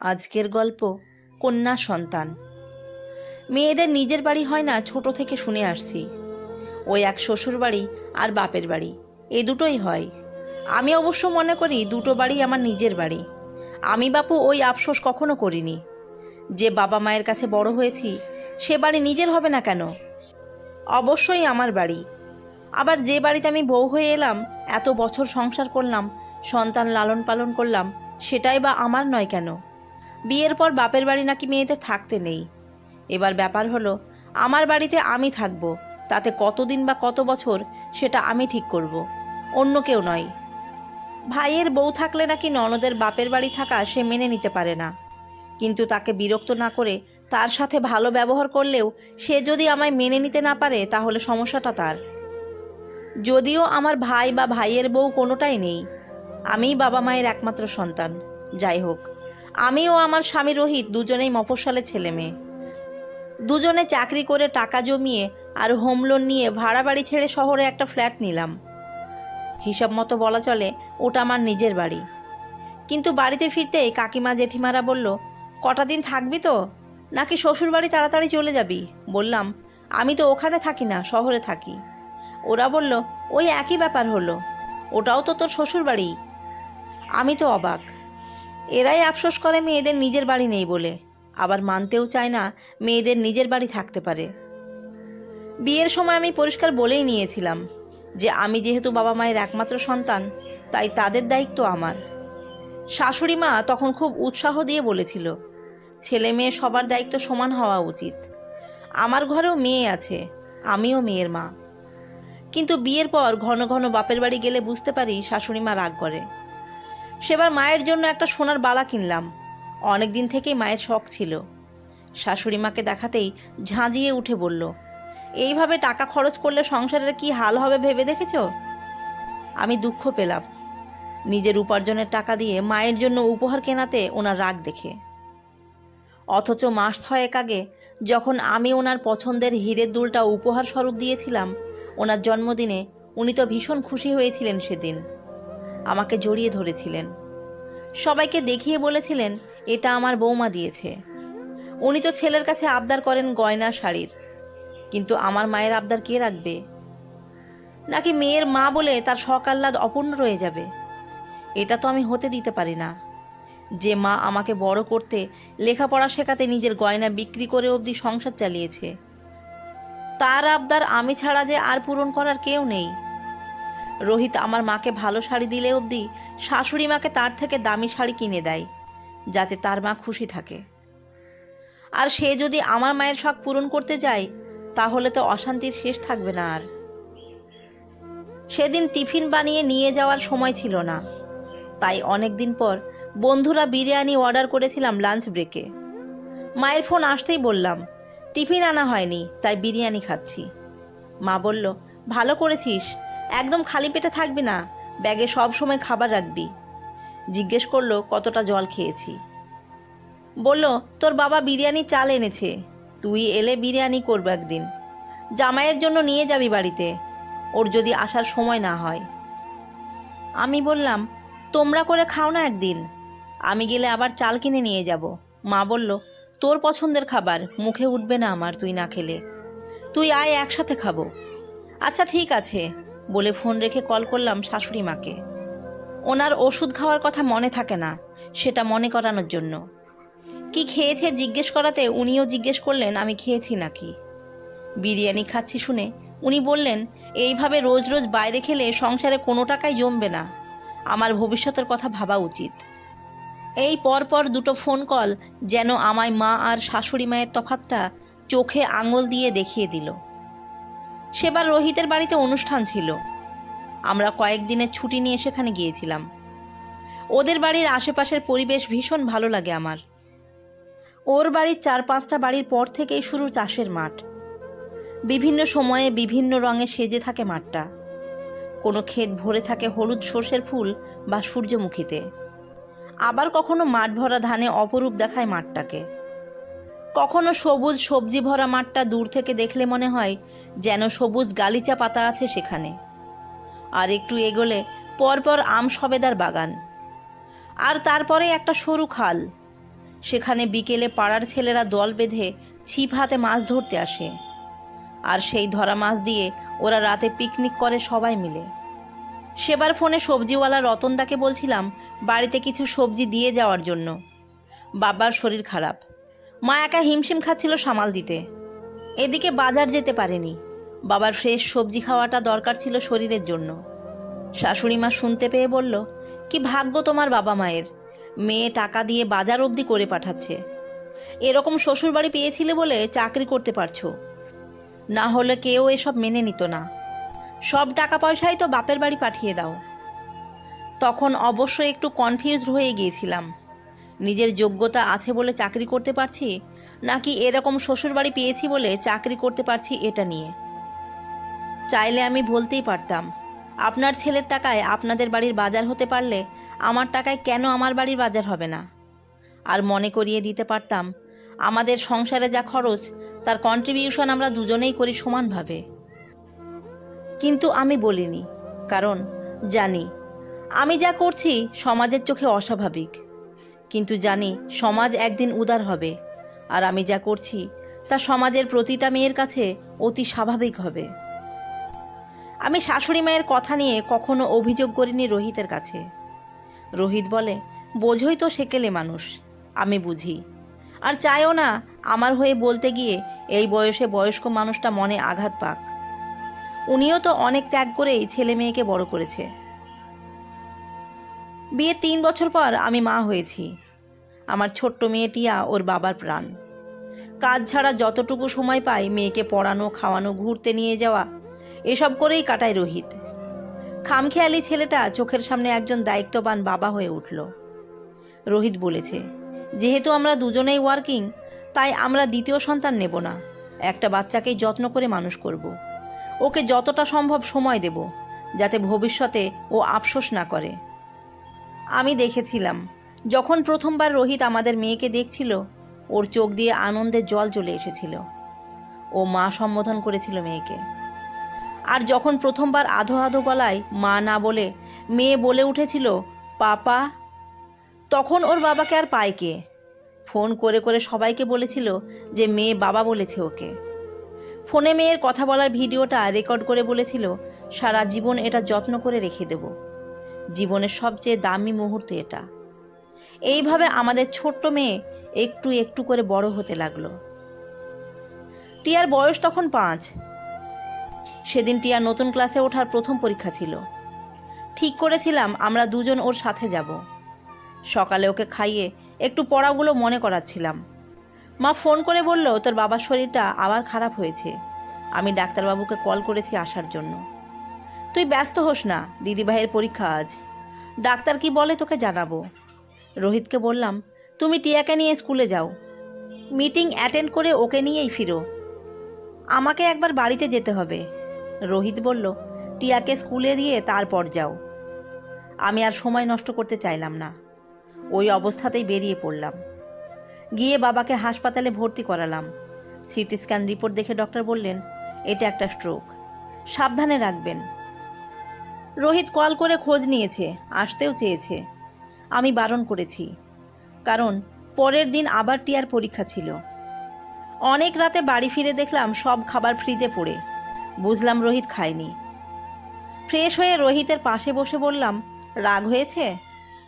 আজকের গল্প, কন্যা সন্তান। মেয়েদের নিজের বাড়ি হয় না ছোট থেকে শুনে আসছি। ওই এক শ্বশুর বাড়ি আর বাপের বাড়ি, এ দুটোই হয়। আমি অবশ্য মনে করি দুটো বাড়ি আমার নিজের বাড়ি। আমি বাপু ওই আফসোস কখনো করিনি। যে বাবা মায়ের কাছে বড় হয়েছি, সে বাড়ি নিজের হবে না কেন? অবশ্যই আমার বাড়ি। আবার যে বাড়িতে আমি বউ হয়ে এলাম, এত বছর সংসার করলাম, সন্তান লালন পালন করলাম, সেটাই বা আমার নয় কেন? বিয়ের পর বাপের বাড়ি নাকি মেয়েদের থাকতে নেই। এবার ব্যাপার হলো, আমার বাড়িতে আমি থাকব, তাতে কতদিন বা কত বছর সেটা আমি ঠিক করব, অন্য কেউ নয়। ভাইয়ের বউ থাকলে নাকি ননদের বাপের বাড়ি থাকা সে মেনে নিতে পারে না। কিন্তু তাকে বিরক্ত না করে তার সাথে ভালো ব্যবহার করলেও সে যদি আমায় মেনে নিতে না পারে, তাহলে সমস্যাটা তার। যদিও আমার ভাই বা ভাইয়ের বউ কোনোটাই নেই, আমিই বাবা মায়ের একমাত্র সন্তান, যাই হোক। আমি ও আমার স্বামী রোহিত দুজনেই মফস্বলের ছেলে মেয়ে। দুজনে চাকরি করে টাকা জমিয়ে আর হোম লোন নিয়ে ভাড়া বাড়ি ছেড়ে শহরে একটা ফ্ল্যাট নিলাম। হিসাব মতো বলা চলে, ওটা আমার নিজের বাড়ি। কিন্তু বাড়িতে ফিরতেই কাকিমা জেঠিমারা বলল, কটা দিন থাকবি তো? নাকি শ্বশুর বাড়ি তাড়াতাড়ি চলে যাবি? বললাম, আমি তো ওখানে থাকি না, শহরে থাকি। ওরা বলল, ওই একই ব্যাপার হলো। ওটাও তো তোর শ্বশুর বাড়ি আমি তো অবাক। এরাই আফসোস করে মেয়েদের নিজের বাড়ি নেই বলে। আবার মানতেও চায় না মেয়েদের নিজের বাড়ি থাকতে পারে। বিয়ের সময় আমি পরিষ্কার বলেই নিয়েছিলাম যে আমি যেহেতু বাবা মায়ের একমাত্র সন্তান, তাই তাদের দায়িত্ব আমার। শাশুড়ি মা তখন খুব উৎসাহ দিয়ে বলেছিল, ছেলে মেয়ে সবার দায়িত্ব সমান হওয়া উচিত। আমার ঘরেও মেয়ে আছে, আমিও মেয়ের মা। কিন্তু বিয়ের পর ঘন ঘন বাপের বাড়ি গেলে বুঝতে পারি শাশুড়ি মা রাগ করে। সেবার মায়ের জন্য একটা সোনার বালা কিনলাম। অনেক দিন থেকেই মায়ের শখ ছিল। শাশুড়ি মাকে দেখাতেই ঝাঁঝিয়ে উঠে বলল, এইভাবে টাকা খরচ করলে সংসারের কি হাল হবে ভেবে দেখেছ? আমি দুঃখ পেলাম। নিজের উপার্জনের টাকা দিয়ে মায়ের জন্য উপহার কেনাতে ওনার রাগ দেখে। অথচ মাস ছয়েক আগে যখন আমি ওনার পছন্দের হীরের দুলটা উপহার স্বরূপ দিয়েছিলাম, ওনার জন্মদিনে উনি তো ভীষণ খুশি হয়েছিলেন সেদিন। আমাকে জড়িয়ে ধরেছিলেন। সবাইকে দেখিয়ে বলেছিলেন, এটা আমার বৌমা দিয়েছে। উনি তো ছেলের কাছে আবদার করেন গয়না, শাড়ির। কিন্তু আমার মায়ের আবদার কে রাখবে? নাকি মেয়ের মা বলে তার শখ আহ্লাদ অপূর্ণ রয়ে যাবে? এটা তো আমি হতে দিতে পারি না। যে মা আমাকে বড় করতে, লেখাপড়া শেখাতে নিজের গয়না বিক্রি করে অবধি সংসার চালিয়েছে, তার আবদার আমি ছাড়া যে আর পূরণ করার কেউ নেই। রোহিত আমার মাকে ভালো শাড়ি দিলে অবধি শাশুড়ি মাকে তার থেকে দামি শাড়ি কিনে দেয়, যাতে তার মা খুশি থাকে। আর সে যদি আমার মায়ের শখ পূরণ করতে যায়, তাহলে তো অশান্তির শেষ থাকবে না আর। সেদিন টিফিন বানিয়ে নিয়ে যাওয়ার সময় ছিল না। তাই অনেক দিন পর বন্ধুরা বিরিয়ানি অর্ডার করেছিলাম লাঞ্চ ব্রেকে। মায়ের ফোন আসতেই বললাম, টিফিন আনা হয়নি, তাই বিরিয়ানি খাচ্ছি। মা বলল, ভালো করেছিস। একদম খালি পেটে থাকবি না, ব্যাগে সব সময় খাবার রাখবি। জিজ্ঞেস করল, কতটা জল খেয়েছি। বলল, তোর বাবা বিরিয়ানি চাল এনেছে, তুই এলে বিরিয়ানি করব একদিন। জামাইয়ের জন্য নিয়ে যাবি বাড়িতে, ওর যদি আসার সময় না হয়। আমি বললাম, তোমরা করে খাও না একদিন, আমি গেলে আবার চাল কিনে নিয়ে যাব। মা বলল, তোর পছন্দের খাবার, মুখে উঠবে না আমার তুই না খেলে। তুই আয় একসাথে খাব। আচ্ছা ঠিক আছে। বলে ফোন রেখে কল করলাম শাশুড়ি মাকে। ওনার ওষুধ খাওয়ার কথা মনে থাকে না, সেটা মনে করানোর জন্য। কি খেয়েছে জিজ্ঞেস করাতে উনিও জিজ্ঞেস করলেন, আমি খেয়েছি নাকি? বিরিয়ানি খাচ্ছি শুনে উনি বললেন, এইভাবে রোজ রোজ বাইরে খেলে সংসারে কোনো টাকাই জমবে না। আমার ভবিষ্যতের কথা ভাবা উচিত। এই পরপর দুটো ফোন কল যেন আমায় মা আর শাশুড়ি মায়ের তফাতটা চোখে আঙুল দিয়ে দেখিয়ে দিল। সেবার রোহিতের বাড়িতে অনুষ্ঠান ছিল। আমরা কয়েকদিনের ছুটি নিয়ে সেখানে গিয়েছিলাম। ওদের বাড়ির আশেপাশের পরিবেশ ভীষণ ভালো লাগে আমার। ওর বাড়ির চার পাঁচটা বাড়ির পর থেকেই শুরু চাষের মাঠ। বিভিন্ন সময়ে বিভিন্ন রঙে সেজে থাকে মাঠটা। কোনো ক্ষেত ভরে থাকে হলুদ সর্ষের ফুল বা সূর্যমুখীতে। আবার কখনো মাঠ ভরা ধানে অপরূপ দেখায় মাঠটাকে। কখনো সবুজ সবজি ভরা মাঠটা দূর থেকে দেখলে মনে হয় যেন সবুজ গালিচা পাতা আছে সেখানে। আর একটু এগোলে পরপর আম সবেদার বাগান। আর তারপরে একটা সরু খাল। সেখানে বিকেলে পাড়ার ছেলেরা দল বেঁধে ছিপ হাতে মাছ ধরতে আসে। আর সেই ধরা মাছ দিয়ে ওরা রাতে পিকনিক করে সবাই মিলে। সেবার ফোনে সবজিওয়ালা রতনদাকে বলছিলাম, বাড়িতে কিছু সবজি দিয়ে যাওয়ার জন্য। বাবার শরীর খারাপ। মা একা হিমশিম খাচ্ছিল সামাল দিতে। এদিকে বাজার যেতে পারেনি। বাবার ফ্রেশ সবজি খাওয়াটা দরকার ছিল শরীরের জন্য। শাশুড়ি মা শুনতে পেয়ে বলল, কি ভাগ্য তোমার বাবা মায়ের। মেয়ে টাকা দিয়ে বাজার অবধি করে পাঠাচ্ছে। এরকম শ্বশুরবাড়ি পেয়েছিলে বলে চাকরি করতে পারছ। না হলে কেউ এসব মেনে নিত না। সব টাকা পয়সাই তো বাপের বাড়ি পাঠিয়ে দাও। তখন অবশ্য একটু কনফিউজড হয়ে গিয়েছিলাম। নিজের যোগ্যতা আছে বলে চাকরি করতে পারছি, নাকি এরকম শ্বশুরবাড়ি পেয়েছি বলে চাকরি করতে পারছি এটা নিয়ে? চাইলে আমি বলতেই পারতাম, আপনার ছেলের টাকায় আপনাদের বাড়ির বাজার হতে পারলে আমার টাকায় কেন আমার বাড়ির বাজার হবে না? আর মনে করিয়ে দিতে পারতাম, আমাদের সংসারে যা খরচ, তার কন্ট্রিবিউশন আমরা দুজনেই করি সমানভাবে। কিন্তু আমি বলিনি, কারণ জানি, আমি যা করছি সমাজের চোখে অস্বাভাবিক। কিন্তু জানি সমাজ একদিন উদার হবে। আর আমি যা করছি, তা সমাজের প্রতিটা মেয়ের কাছে অতি স্বাভাবিক হবে। আমি শাশুড়ি মায়ের কথা নিয়ে কখনো অভিযোগ করিনি রোহিতের কাছে। রোহিত বলে, বোঝই তো সেকেলে মানুষ, আমি বুঝি। আর চাইও না আমার হয়ে বলতে গিয়ে এই বয়সে বয়স্ক মানুষটা মনে আঘাত পাক। উনিও তো অনেক ত্যাগ করেই ছেলে মেয়েকে বড় করেছে। বিয়ে তিন বছর পর আমি মা হয়েছি। আমার ছোট্ট মেয়েটিয়া ওর বাবার প্রাণ। কাজ ছাড়া যতটুকু সময় পাই মেয়েকে পড়ানো, খাওয়ানো, ঘুরতে নিয়ে যাওয়া, এসব করেই কাটায় রোহিত। খামখেয়ালি ছেলেটা চোখের সামনে একজন দায়িত্ববান বাবা হয়ে উঠল। রোহিত বলেছে, যেহেতু আমরা দুজনেই ওয়ার্কিং তাই আমরা দ্বিতীয় সন্তান নেব না। একটা বাচ্চাকেই যত্ন করে মানুষ করব। ওকে যতটা সম্ভব সময় দেব, যাতে ভবিষ্যতে ও আফসোস না করে। আমি দেখেছিলাম। যখন প্রথমবার রোহিত আমাদের মেয়েকে দেখছিল, ওর চোখ দিয়ে আনন্দের জল চলে এসেছিল। ও মা সম্বোধন করেছিল মেয়েকে। আর যখন প্রথমবার আধো আধো গলায় মা না বলে মেয়ে বলে উঠেছিল, পাপা, তখন ওর বাবাকে আর পায় কে? ফোন করে করে সবাইকে বলেছিল যে মেয়ে বাবা বলেছে ওকে। ফোনে মেয়ের কথা বলার ভিডিওটা রেকর্ড করে বলেছিল, সারা জীবন এটা যত্ন করে রেখে দেব। জীবনের সবচেয়ে দামি মুহূর্ত এটা। এইভাবে আমাদের ছোট্ট মেয়ে একটু একটু করে বড় হতে লাগল। টিয়ার বয়স তখন পাঁচ। সেদিন টিয়ার নতুন ক্লাসে ওঠার প্রথম পরীক্ষা ছিল। ঠিক করেছিলাম, আমরা দুজন ওর সাথে যাব। সকালে ওকে খাইয়ে একটু পড়াগুলো মনে করাচ্ছিলাম। মা ফোন করে বলল, তোর বাবার শরীরটা আবার খারাপ হয়েছে। আমি ডাক্তারবাবুকে কল করেছি আসার জন্য। তুই ব্যস্ত হোস না, দিদিভাইয়ের পরীক্ষা আজ। ডাক্তার কি বলে তোকে জানাব? রোহিতকে বললাম, তুমি টিয়াকে নিয়ে স্কুলে যাও। মিটিং অ্যাটেন্ড করে ওকে নিয়েই ফিরো। আমাকে একবার বাড়িতে যেতে হবে। রোহিত বলল, টিয়াকে স্কুলে দিয়ে তারপর যাও। আমি আর সময় নষ্ট করতে চাইলাম না। ওই অবস্থাতেই বেরিয়ে পড়লাম। গিয়ে বাবাকে হাসপাতালে ভর্তি করালাম। সিটি স্ক্যান রিপোর্ট দেখে ডক্টর বললেন, এটা একটা স্ট্রোক। সাবধানে রাখবেন। রোহিত কল করে খোঁজ নিয়েছে, আসতেও চেয়েছে। আমি বারণ করেছি, কারণ পরের দিন আবার টিয়ার পরীক্ষা ছিল। অনেক রাতে বাড়ি ফিরে দেখলাম সব খাবার ফ্রিজে পড়ে। বুঝলাম রোহিত খায়নি। ফ্রেশ হয়ে রোহিতের পাশে বসে বললাম, রাগ হয়েছে?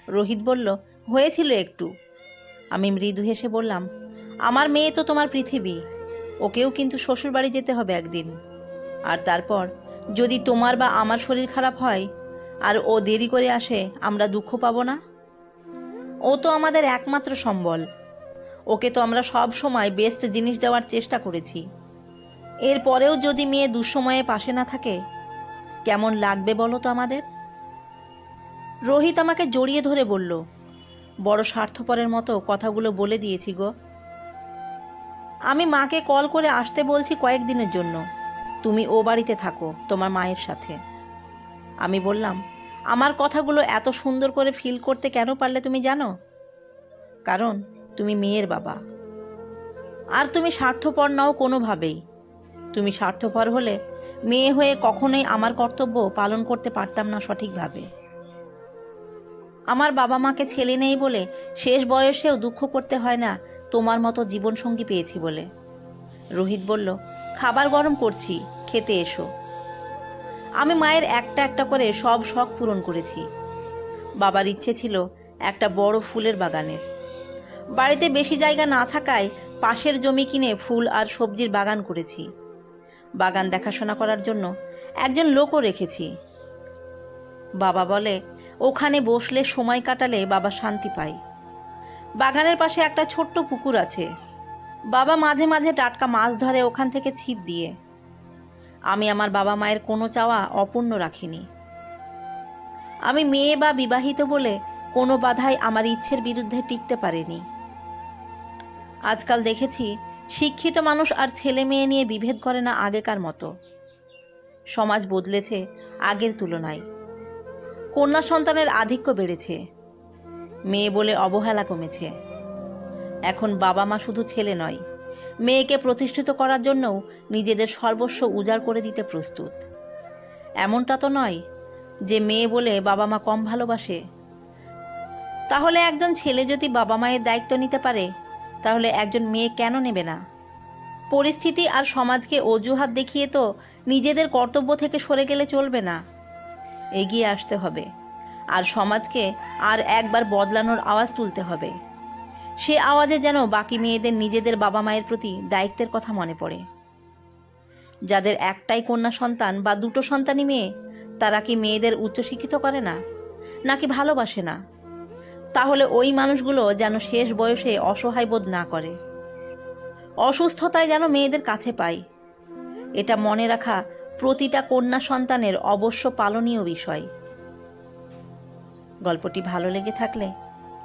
রোহিত বলল, হয়েছিল একটু। আমি মৃদু হেসে বললাম, আমার মেয়ে তো তোমার পৃথিবী, ওকেও কিন্তু শ্বশুরবাড়ি যেতে হবে একদিন। আর তারপর যদি তোমার বা আমার শরীর খারাপ হয় আর ও দেরি করে আসে, আমরা দুঃখ পাবো না? ও তো আমাদের একমাত্র সম্বল। ওকে তো আমরা সব সময় বেস্ট জিনিস দেওয়ার চেষ্টা করেছি। এরপরেও যদি মেয়ে দুঃসময়ে পাশে না থাকে, কেমন লাগবে বলো তো আমাদের? রোহিত আমাকে জড়িয়ে ধরে বলল, বড় স্বার্থপরের মতো কথাগুলো বলে দিয়েছি গো। আমি মাকে কল করে আসতে বলছি কয়েকদিনের জন্য। তুমি ও বাড়িতে থাকো, তোমার মায়ের সাথে। আমি বললাম, আমার কথাগুলো এত সুন্দর করে ফিল করতে কেন পারলে তুমি জানো? কারণ তুমি মেয়ের বাবা। আর তুমি স্বার্থপর নাও কোনোভাবেই। তুমি স্বার্থপর হলে মেয়ে হয়ে কখনোই আমার কর্তব্য পালন করতে পারতাম না সঠিকভাবে। আমার বাবা মাকে ছেলে নেই বলে শেষ বয়সেও দুঃখ করতে হয় না তোমার মতো জীবনসঙ্গী পেয়েছি বলে। রোহিত বলল খাবার গরম করছি, খেতে এসো। আমি মায়ের একটা একটা করে সব শখ পূরণ করেছি। বাবার ইচ্ছে ছিল একটা বড় ফুলের বাগানের। বাড়িতে বেশি জায়গা না থাকায় পাশের জমি কিনে ফুল আর সবজির বাগান করেছি। বাগান দেখাশোনা করার জন্য একজন লোকও রেখেছি। বাবা বলে, ওখানে বসলে সময় কাটালে বাবা শান্তি পায়। বাগানের পাশে একটা ছোট্ট পুকুর আছে। বাবা মাঝে মাঝে টাটকা মাছ ধরে ওখান থেকে ছিপ দিয়ে। আমি আমার বাবা মায়ের কোনো চাওয়া অপূর্ণ রাখিনি। আমি মেয়ে বা বিবাহিত বলে কোনো বাধাই আমার ইচ্ছের বিরুদ্ধে টিকতে পারেনি। আজকাল দেখেছি, শিক্ষিত মানুষ আর ছেলে মেয়ে নিয়ে বিভেদ করে না আগেকার মতো। সমাজ বদলেছে আগের তুলনায়। কন্যা সন্তানের আধিক্য বেড়েছে। মেয়ে বলে অবহেলা কমেছে। এখন বাবা মা শুধু ছেলে নয়। মেয়েকে প্রতিষ্ঠিত করার জন্যও নিজেদের সর্বস্ব উজাড় করে দিতে প্রস্তুত। এমনটা তো নয় যে মেয়ে বলে বাবা মা কম ভালোবাসে। তাহলে একজন ছেলে যদি বাবা মায়ের দায়িত্ব নিতে পারে, তাহলে একজন মেয়ে কেন নেবে না? পরিস্থিতি আর সমাজকে অজুহাত দেখিয়ে তো নিজেদের কর্তব্য থেকে সরে গেলে চলবে না। এগিয়ে আসতে হবে। আর সমাজকে আর একবার বদলানোর আওয়াজ তুলতে হবে। সে আওয়াজে যেন বাকি মেয়েদের নিজেদের বাবা মায়ের প্রতি দায়িত্বের কথা মনে পড়ে। যাদের একটাই কন্যা সন্তান বা দুটো সন্তানই মেয়ে, তারা কি মেয়েদের উচ্চশিক্ষিত করে না, নাকি ভালোবাসে না? তাহলে ওই মানুষগুলো যেন শেষ বয়সে অসহায় বোধ না করে। অসুস্থতায় যেন মেয়েদের কাছে পায়। এটা মনে রাখা প্রতিটা কন্যা সন্তানের অবশ্য পালনীয় বিষয়। গল্পটি ভালো লেগে থাকলে